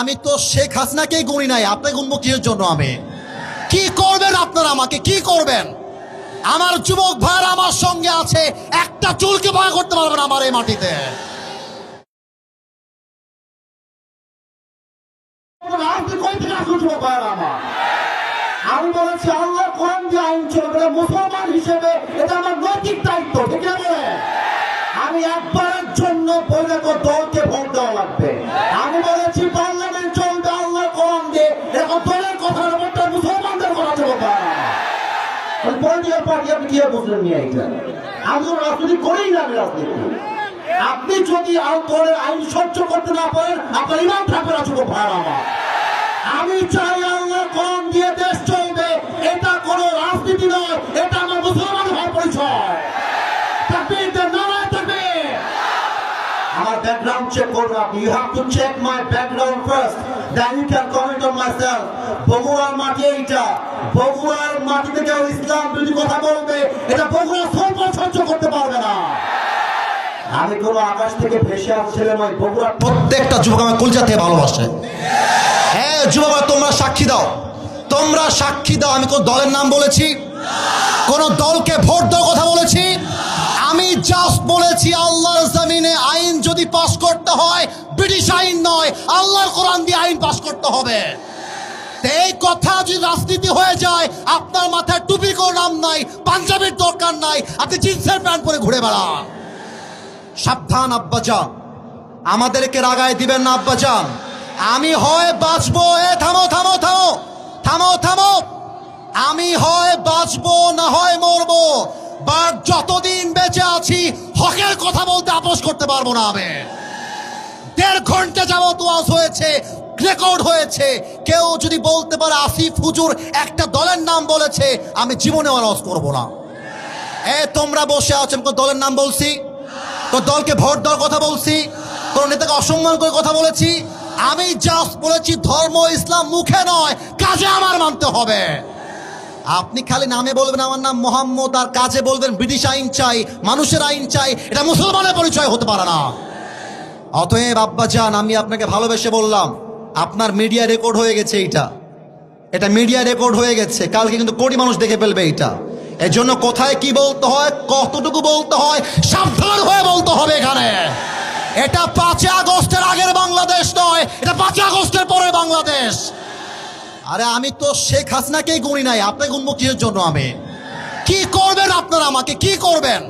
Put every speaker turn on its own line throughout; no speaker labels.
আমি তো শেখ হাসিনাকেই গুনি নাই, আপনাকে গুনবো কিসের জন্য আমি? কি করবেন আপনারা আমাকে? কি করবেন? আমার যুবক ভাইরা আমার সঙ্গে আছে, একটা চুলকে ভয় করতে পারবেন আমার এই মাটিতে।
ভাইয়েরা? আমি বলেছি আপনি যদি আইন সহ্য করতে না পারেন, আপনার থাকবে না যুবক ভাইয়েরা আমার। আমি চাই আল্লাহ কম দিয়ে দেশ চলবে। এটা কোনো রাজনীতি নয়, এটা আমার মুসলমান হওয়ার পরিচয়। আমার ব্যাকগ্রাউন্ড চেক করুন আপনি। You have to check my background first you can comment on my self বগুড়ার মাটি এইটা। বগুড়ার মাটিতে কেউ ইসলাম যদি কথা বলবে, এটা বগুড়া সর্ব সহ্য করতে পারবে আমি কোনো আকাশ থেকে ভেসে আসছিলাম ওই বগুড়ার
প্রত্যেকটা যুবক আমার কলজা ভালোবাসে। হ্যাঁ যুবক, তোমরা সাক্ষী দাও। তোমরা সাক্ষী দাও, আমি কোন দলের নাম বলেছি? কোন দলকে ভোট দেওয়ার কথা বলেছি? আমি জাস্ট বলেছি, আল্লাহর জমিনে আইন আইন নয়, আল্লাহর কোরআন দিয়ে আইন পাশ করতে হবে। এই কথা যদি রাজনীতি হয়ে যায়, আপনার মাথায় টুপি কোনো নাম নাই, পাঞ্জাবির দরকার নাই, আপনি জিন্সের প্যান্ট পরে ঘুরে বেড়ান। সাবধান, আব্বাজান। আমাদেরকে রাগায় দিবেন না, আব্বাজান। আমি হয় বাঁচবো, এ থামো থামো থামো থামো থামো। আমি হয় বাঁচবো, না হয় মরবো। বাট যতদিন বেঁচে আছি, হকের কথা বলতে আপোষ করতে পারব না আমি। দেড় ঘণ্টা যাবত ওয়াজ হয়েছে রেকর্ড হয়েছে। কেউ যদি বলতে পারে আসিফ হুজুর একটা দলের নাম বলেছে, আমি জীবনে ওয়াজ করব না। এ, তোমরা বসে আছো, আমি দলের নাম বলছি? কোন দলকে ভোট দেওয়ার কথা বলছি? কোন নেতাকে অসম্মান করে কথা বলেছি? আমি জাস্ট বলেছি, ধর্ম ইসলাম মুখে নয়, কাজে আমার মানতে হবে। আপনি খালি নামে বলবেন, আমার নাম মোহাম্মদ, আর কাজে বলবেন, ব্রিটিশ আইন চাই, মানুষের আইন চাই, এটা মুসলমানের পরিচয় হতে পারে না। অতএব আব্বা যান আমি আপনাকে ভালোবেসে বললাম, আপনার মিডিয়া রেকর্ড হয়ে গেছে এইটা। এটা মিডিয়া রেকর্ড হয়ে গেছে। কালকে কিন্তু কোটি মানুষ দেখে ফেলবে এটা এর জন্য কোথায় কি বলতে হয়, কতটুকু বলতে হয়, সাবধান হয়ে বলতে হবে এখানে। এটা পাঁচই আগস্টের আগের বাংলাদেশ নয়, এটা পাঁচই আগস্টের পরে বাংলাদেশ। আরে আমি তো শেখ হাসিনাকেই গুনি নাই, আপনাকে গুনবো কিসের জন্য আমি। কি করবেন আপনারা আমাকে? কি করবেন?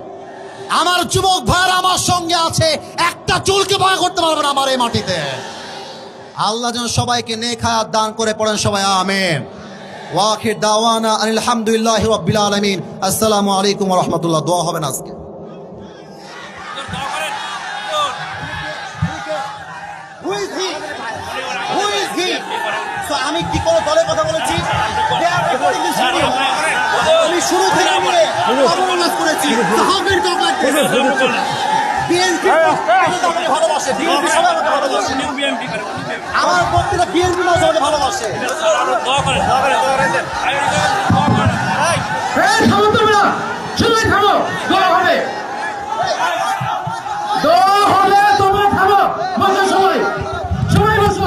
আমার যুবক ভাইয়ের আমার সঙ্গে আছে। একটা চুলকে ভয় করতে পারবেন আমার এই মাটিতে। আল্লাহ যেন সবাইকে নেখায়াত দান করে পড়েন সবাই আমেন। ওয়াখির দাওয়ানা আলহামদুলিল্লাহ রাব্বিল আলামিন। আসসালামু আলাইকুম ওয়া রাহমাতুল্লাহ। দোয়া হবে না আজকে। Who is he? Who is he? আমি কি কোনো দলের কথা বলেছি. আমি শুরু থেকে নিয়ে অবমাননা করেছি। আমার প্রত্যেকটা বিএনপি মানুষ ভালোবাসে।
থামো দোয়া হবে। তোমরা থামো বসো সবাই সবাই বসো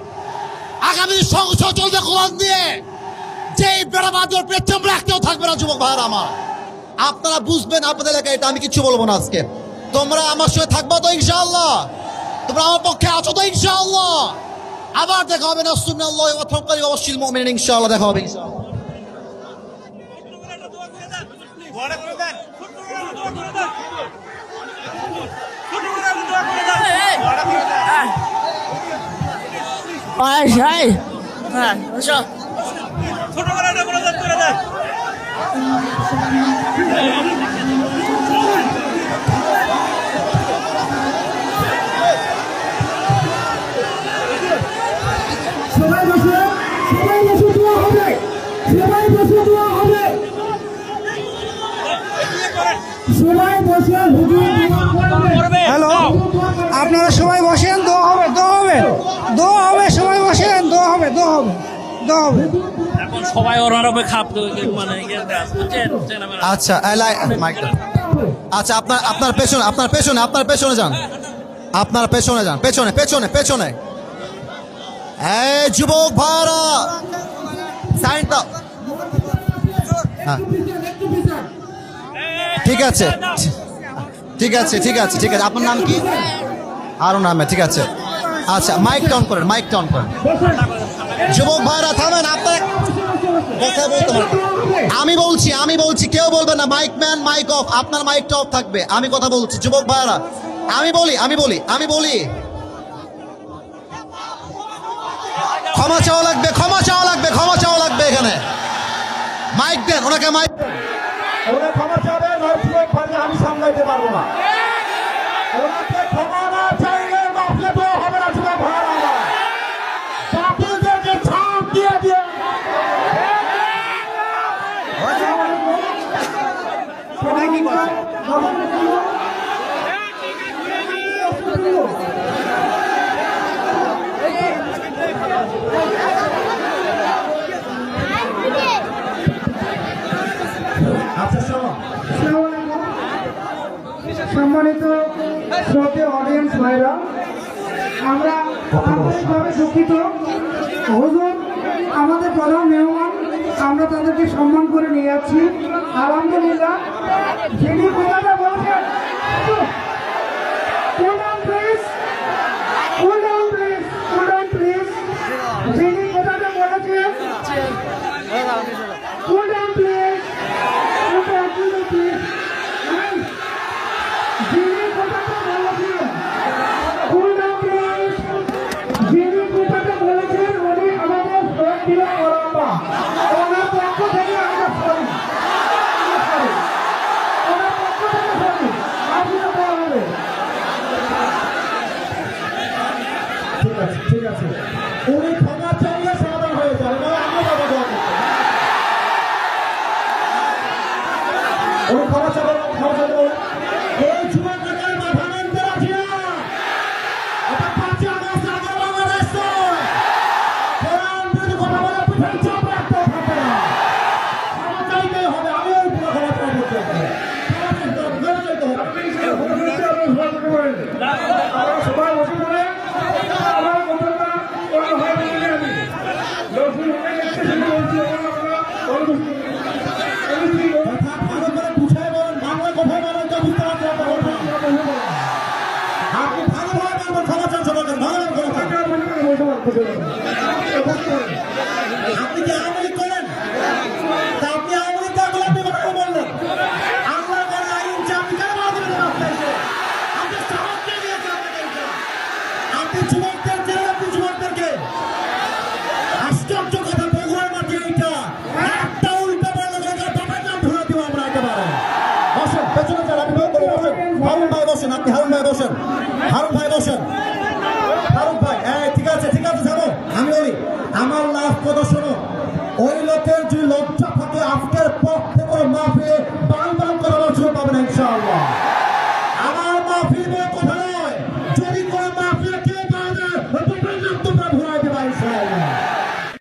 আগামী সংসদ চলবে কোরআন দিয়ে যে বেড়াবাদর পেছন রাখতেও থাকবে না, যুবক ভাইয়ের আমার। আপনারা বুঝবেন আপনাদের এলাকায় এটা আমি কিছু বলব না আজকে। তোমরা আমার সঙ্গে থাকব তো ইনশাআল্লাহ। তোমরা আমার পক্ষে আছো তো ইনশাআল্লাহ। আবার দেখা হবে না সুন্নাল্লাহ ওয়া তাওয়াক্কাল অবশ্যই মুমিনিন ইনশাআল্লাহ, দেখা হবে ইনশাআল্লাহ।
পায়েস হয়
করে
হ্যালো
আপনারা সবাই বুঝছেন? চেনামেনা।
আচ্ছা এই লাই- মাইকটা। আচ্ছা আপনার আপনার পেছনে আপনার পেছনে আপনার পেছনে যান। আপনার পেছনে যান পেছনে পেছনে পেছনে। এই যুবক ভাড়া সাইন দাও হ্যাঁ। ঠিক আছে। ঠিক আছে ঠিক আছে ঠিক আছে। আপনার নাম কি? আরও নামে ঠিক আছে। আচ্ছা মাইক টাউন করেন মাইক টাউন করেন। যুবক ভাইরা, থামেন আপনার আমি বলছি আমি বলছি, কেউ বলবে না মাইক ম্যান মাইক অফ আপনার মাইকটা অফ থাকবে। আমি কথা বলছি, যুবক ভাইরা। আমি বলি আমি বলি আমি বলি। ক্ষমা চাওয়া লাগবে, ক্ষমা চাওয়া লাগবে, ক্ষমা চাওয়া লাগবে এখানে। মাইক দেন, ওনাকে মাইক
ক্ষমা চাবে নয় যুবক ভাইকে আমি সামলাইতে পারব না। ওনাকে ক্ষমা না চাইলে বাপলে তো হবে না যুবক ভাইয়ের আমার বাপুদেরকে ছাপ দিয়ে দিয়ে কি করছে আচ্ছা শোনো
সম্মানিত শ্রোতে ভাইরা, আমরা আন্তরিকভাবে দুঃখিত। হুজুর, আমাদের প্রধান মেহমান, আমরা তাদেরকে সম্মান করে নিয়ে যাচ্ছি। আলহামদুলিল্লাহ। যিনি কথাটা বলছেন Cool down, please. Cool down, please. Cool down, please. যিনি কথাটা বলেছেন Cool down, please. Cool down, cool down, please. Hey. যিনি কথাটা বলেছেন Cool down, please. যিনি কথাটা বলেছেন উনি আমাদের শ্রদ্ধেয় ওরাম্বা ওনার পক্ষ থেকে আমরা সরি ওনার পক্ষ থেকে সরি আপনিও দেওয়া হবে
ঠিক আছে ঠিক আছে উনি ক্ষমা চাইলে সমাধান হয়ে যাবে নয় আমরা বাবা দেওয়া করতে উনি ক্ষমা জেলাপি যুবকদের জেলাপি যুবকদেরকে আশ্চর্য কথা বগুড়ার মাটি এইটা একটা উল্টা পাল্লা জায়গা বাবার নাম ধরে দিব আমরা আপনি করে, বসেন। হারুন ভাই বসেন, আপনি ভাই হ্যাঁ ঠিক আছে ঠিক আছে, জানো, আমি আমার লাভ কথা শোনো। ওই লোকের যে লজ্জা থাকে আজকের পর থেকে মাফে বারবার করার সুযোগ পাবেন ইনশাআল্লাহ।